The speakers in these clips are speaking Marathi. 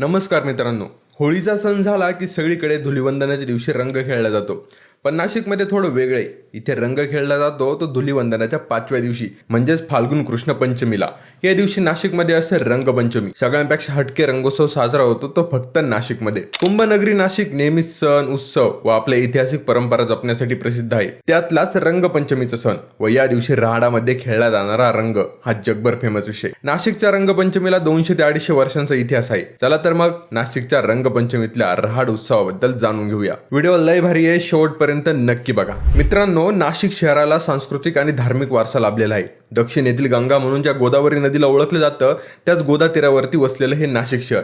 नमस्कार मित्रांनो. होळीचा सण झाला की सगळीकडे धुलिवंदनाच्या दिवशी रंग खेळला जातो. पण नाशिकमध्ये थोडं वेगळे. इथे रंग खेळला जातो तो धुलीवंदनाच्या पाचव्या दिवशी म्हणजेच फाल्गुन कृष्ण पंचमीला या दिवशी नाशिकमध्ये असे रंगपंचमी. सगळ्यांपेक्षा हटके रंगोत्सव साजरा होतो तो फक्त नाशिकमध्ये. कुंभनगरी नाशिक नेहमीच सण उत्सव व आपल्या ऐतिहासिक परंपरा जपण्यासाठी प्रसिद्ध आहे. त्यातलाच रंगपंचमीचा सण व या दिवशी रहाडामध्ये खेळला जाणारा रंग हा जगभर फेमस विषय. नाशिकच्या रंगपंचमीला दोनशे ते अडीचशे वर्षांचा इतिहास आहे. चला तर मग नाशिकच्या रंगपंचमीतल्या रहाड उत्सवाबद्दल जाणून घेऊया. व्हिडिओ लय भारी आहे शेवटपर्यंत नक्की बघा. मित्रांनो नाशिक शहराला सांस्कृतिक आणि धार्मिक वारसा लाभलेला आहे. दक्षिण येथील गंगा म्हणून ज्या गोदावरी नदीला ओळखलं जातं त्याच गोदा तीरावरती वसलेलं हे नाशिक शहर.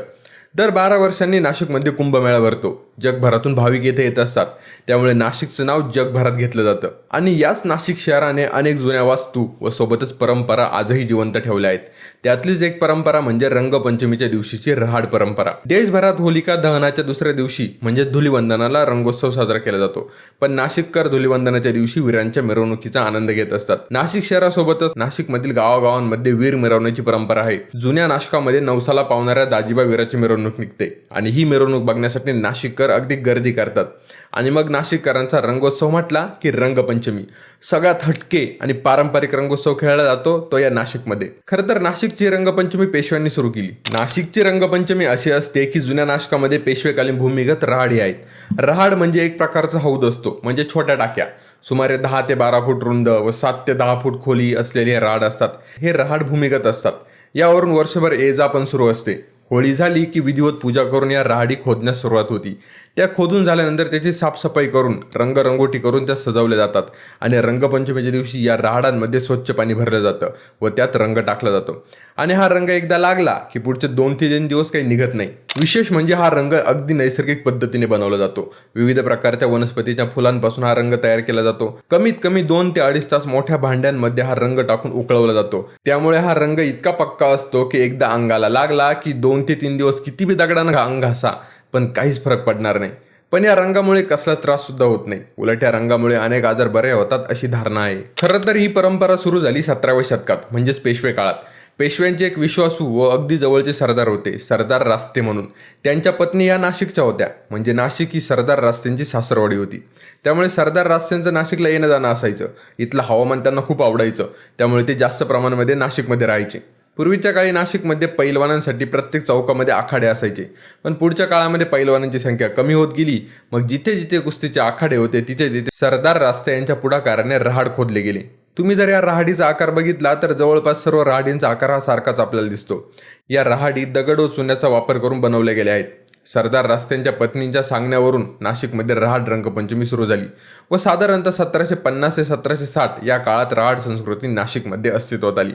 दर बारा वर्षांनी नाशिकमध्ये कुंभमेळा भरतो. जगभरातून भाविक येथे येत असतात. त्यामुळे नाशिकचं नाव जगभरात घेतलं जातं. आणि याच नाशिक शहराने अनेक जुन्या वास्तू व सोबतच परंपरा आजही जिवंत ठेवल्या आहेत. त्यातलीच एक परंपरा म्हणजे रंगपंचमीच्या दिवशीची रहाड परंपरा. देशभरात होलिका दहनाच्या दुसऱ्या दिवशी म्हणजे धुलिवंदनाला रंगोत्सव साजरा केला जातो. पण नाशिककर धुलिवंदनाच्या दिवशी वीरांच्या मिरवणुकीचा आनंद घेत असतात. नाशिक शहरासोबतच नाशिकमधील गावागावांमध्ये वीर मिरवण्याची परंपरा आहे. जुन्या नाशकामध्ये नवसाला पावणाऱ्या दाजिबा वीराची मिरवणूक निघते. आणि ही मिरवणूक बघण्यासाठी नाशिककर अगदी गर्दी करतात. आणि मग नाशिककरांचा रंगोत्सव म्हटला की रंगपंचमी. सगळ्यात हटके आणि पारंपरिक रंगोत्सव खेळला जातो तो या नाशिकमध्ये. खरं तर नाशिकची रंगपंचमी पेशव्यांनी सुरू केली. नाशिकची रंगपंचमी अशी असते की जुन्या नाशकामध्ये पेशवेकालीन भूमिगत रहाडी आहेत. रहाड म्हणजे एक प्रकारचा हौद असतो म्हणजे छोट्या टाक्या. सुमारे दहा ते बारा फूट रुंद व सात ते दहा फूट खोली असलेले राड रहाड असतात. हे रहाड भूमिगत असतात. यावरून वर्षभर एजा पण सुरू असते. होळी झाली की विधिवत पूजा करून या राहाडी खोदण्यास सुरुवात होती. त्या खोदून झाल्यानंतर त्याची साफसफाई करून रंगरंगोटी करून त्या सजवल्या जातात. आणि रंगपंचमीच्या दिवशी या रहाडांमध्ये स्वच्छ पाणी भरलं जातं व त्यात रंग टाकला जातो. आणि हा रंग एकदा लागला की पुढचे दोन ते तीन दिवस काही निघत नाही. विशेष म्हणजे हा रंग अगदी नैसर्गिक पद्धतीने बनवला जातो. विविध प्रकारच्या वनस्पतीच्या फुलांपासून हा रंग तयार केला जातो. कमीत कमी दोन ते अडीच तास मोठ्या भांड्यांमध्ये हा रंग टाकून उकळवला जातो. त्यामुळे हा रंग इतका पक्का असतो की एकदा अंगाला लागला की दोन ते तीन दिवस किती बी दगडानं अंग घासा. पण काहीच फरक पडणार नाही. पण या रंगामुळे कसला त्रास सुद्धा होत नाही. उलट या रंगामुळे अनेक आजार बरे होतात अशी धारणा आहे. खरं तर ही परंपरा सुरू झाली सतराव्या शतकात म्हणजेच पेशवे काळात. पेशव्यांचे एक विश्वासू व अगदी जवळचे सरदार होते सरदार रास्ते म्हणून. त्यांच्या पत्नी या नाशिकच्या होत्या. म्हणजे नाशिक ही सरदार रास्तेंची सासरवाडी होती. त्यामुळे सरदार रास्त्यांचं नाशिकला येणं जाणं असायचं. इथलं हवामान त्यांना खूप आवडायचं. त्यामुळे ते जास्त प्रमाणामध्ये नाशिकमध्ये राहायचे. पूर्वीच्या काळी नाशिकमध्ये पैलवानांसाठी प्रत्येक चौकामध्ये आखाडे असायचे. पण पुढच्या काळामध्ये पैलवानांची संख्या कमी होत गेली. मग जिथे जिथे कुस्तीचे आखाडे होते तिथे तिथे सरदार रास्ते यांच्या पुढाकाराने रहाड खोदले गेले. तुम्ही जर या रहाडीचा आकार बघितला तर जवळपास सर्व रहाडींचा आकार हा सारखाच आपल्याला दिसतो. या रहाडी दगड व चुन्याचा वापर करून बनवल्या गेल्या आहेत. सरदार रास्त्यांच्या पत्नींच्या सांगण्यावरून नाशिकमध्ये रहाड रंगपंचमी सुरू झाली व साधारणतः सतराशे पन्नास ते सतराशे साठ या काळात रहाड संस्कृती नाशिकमध्ये अस्तित्वात आली.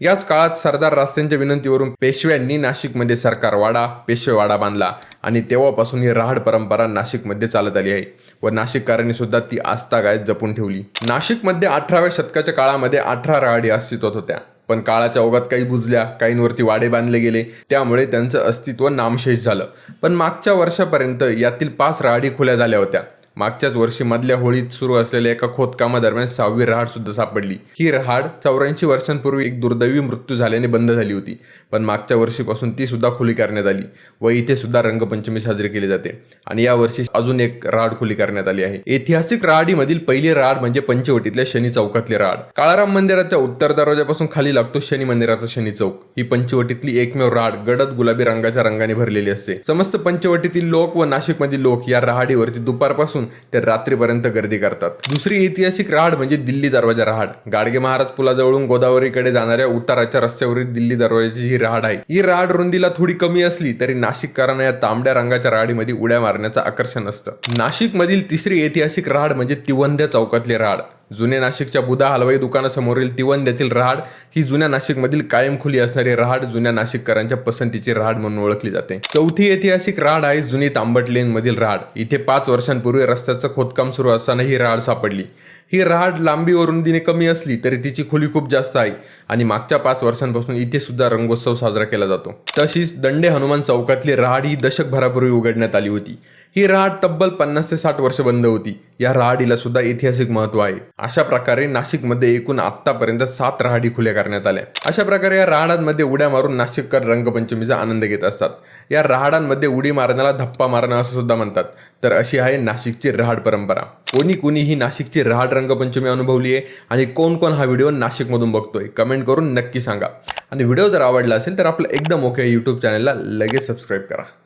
याच काळात सरदार रास्त्यांच्या विनंतीवरून पेशव्यांनी नाशिकमध्ये सरकारवाडा पेशवेवाडा बांधला आणि तेव्हापासून ही राहड परंपरा नाशिकमध्ये चालत आली आहे व नाशिककारांनी सुद्धा ती आस्थागायत जपून ठेवली. नाशिकमध्ये अठराव्या शतकाच्या काळामध्ये अठरा राहाडी अस्तित्वात होत्या. पण काळाच्या ओघात काही बुजल्या काहींवरती वाडे बांधले गेले. त्यामुळे त्यांचं अस्तित्व नामशेष झालं. पण मागच्या वर्षापर्यंत यातील पाच राहाडी खुल्या झाल्या होत्या. मागच्याच वर्षी मधल्या होळीत सुरू असलेल्या एका खोदकामादरम्यान सहावी रहाड सुद्धा सापडली. ही रहाड चौऱ्याऐंशी वर्षांपूर्वी एक दुर्दैवी मृत्यू झाल्याने बंद झाली होती. पण मागच्या वर्षीपासून ती सुद्धा खुली करण्यात आली व इथे सुद्धा रंगपंचमी साजरी केली जाते. आणि या वर्षी अजून एक रहाड खुली करण्यात आली आहे. ऐतिहासिक रहाडीमधील पहिली रहाड म्हणजे पंचवटीतल्या शनी चौकातली रहाड काळाराम मंदिराच्या उत्तर दरवाजापासून खाली लागतो शनी मंदिराचा शनी चौक. ही पंचवटीतली एकमेव रहाड गडद गुलाबी रंगाच्या रंगाने भरलेली असते. समस्त पंचवटीतील लोक व नाशिकमधील लोक या रहाडीवरती दुपारपासून ते रात्रीपर्यंत गर्दी करतात. दुसरी ऐतिहासिक रहाड म्हणजे दिल्ली दरवाजा रहाड. गाडगे महाराज पुलाजवळून गोदावरीकडे जाणाऱ्या उताराच्या रस्त्यावरील दिल्ली दरवाजाची ही रहाड आहे. ही रहाड रुंदीला थोडी कमी असली तरी नाशिककरांना या तांबड्या रंगाच्या रहाडीमध्ये उड्या मारण्याचं आकर्षण असतं. नाशिकमधील तिसरी ऐतिहासिक रहाड म्हणजे तिवंद्या चौकातली रहाड. जुन्या नाशिकच्या बुधा हलवाई दुकानासमोरील तिवंद्यातील रहाड. ही जुन्या नाशिकमधील कायम खुली असणारी रहाड जुन्या नाशिककरांच्या पसंतीची रहाड म्हणून ओळखली जाते. चौथी ऐतिहासिक रहाड आहे जुनी तांबट लेन मधील रहाड. इथे पाच वर्षांपूर्वी रस्त्याचं खोदकाम सुरू असताना ही रहाड सापडली. ही रहाड लांबी व रुंदीने कमी असली तरी तिची खोली खूप जास्त आहे आणि मागच्या पाच वर्षांपासून इथे सुद्धा रंगोत्सव साजरा केला जातो. तशीच दंडे हनुमान चौकातली रहाड ही दशकभरापूर्वी उघडण्यात आली होती. ही रहाड तब्बल पन्नास ते साठ वर्ष बंद होती. या रहाडीला सुद्धा ऐतिहासिक महत्त्व आहे. अशा प्रकारे नाशिकमध्ये एकूण आतापर्यंत सात रहाडी खुल्या करण्यात आल्या. अशा प्रकारे या रहाडांमध्ये उड्या मारून नाशिककर रंगपंचमीचा आनंद घेत असतात. या रहाडांमध्ये उडी मारण्याला धप्पा मारणं असं सुद्धा म्हणतात. तर अशी आहे नाशिकची रहाड परंपरा. कोणी कोणी ही नाशिकची रहाड रंगपंचमी अनुभवली आहे आणि कोण कोण हा व्हिडिओ नाशिकमधून बघतोय कमेंट करून नक्की सांगा. आणि व्हिडिओ जर आवडला असेल तर आपलं एकदम ओके यूट्यूब चॅनलला लगेच सबस्क्राईब करा.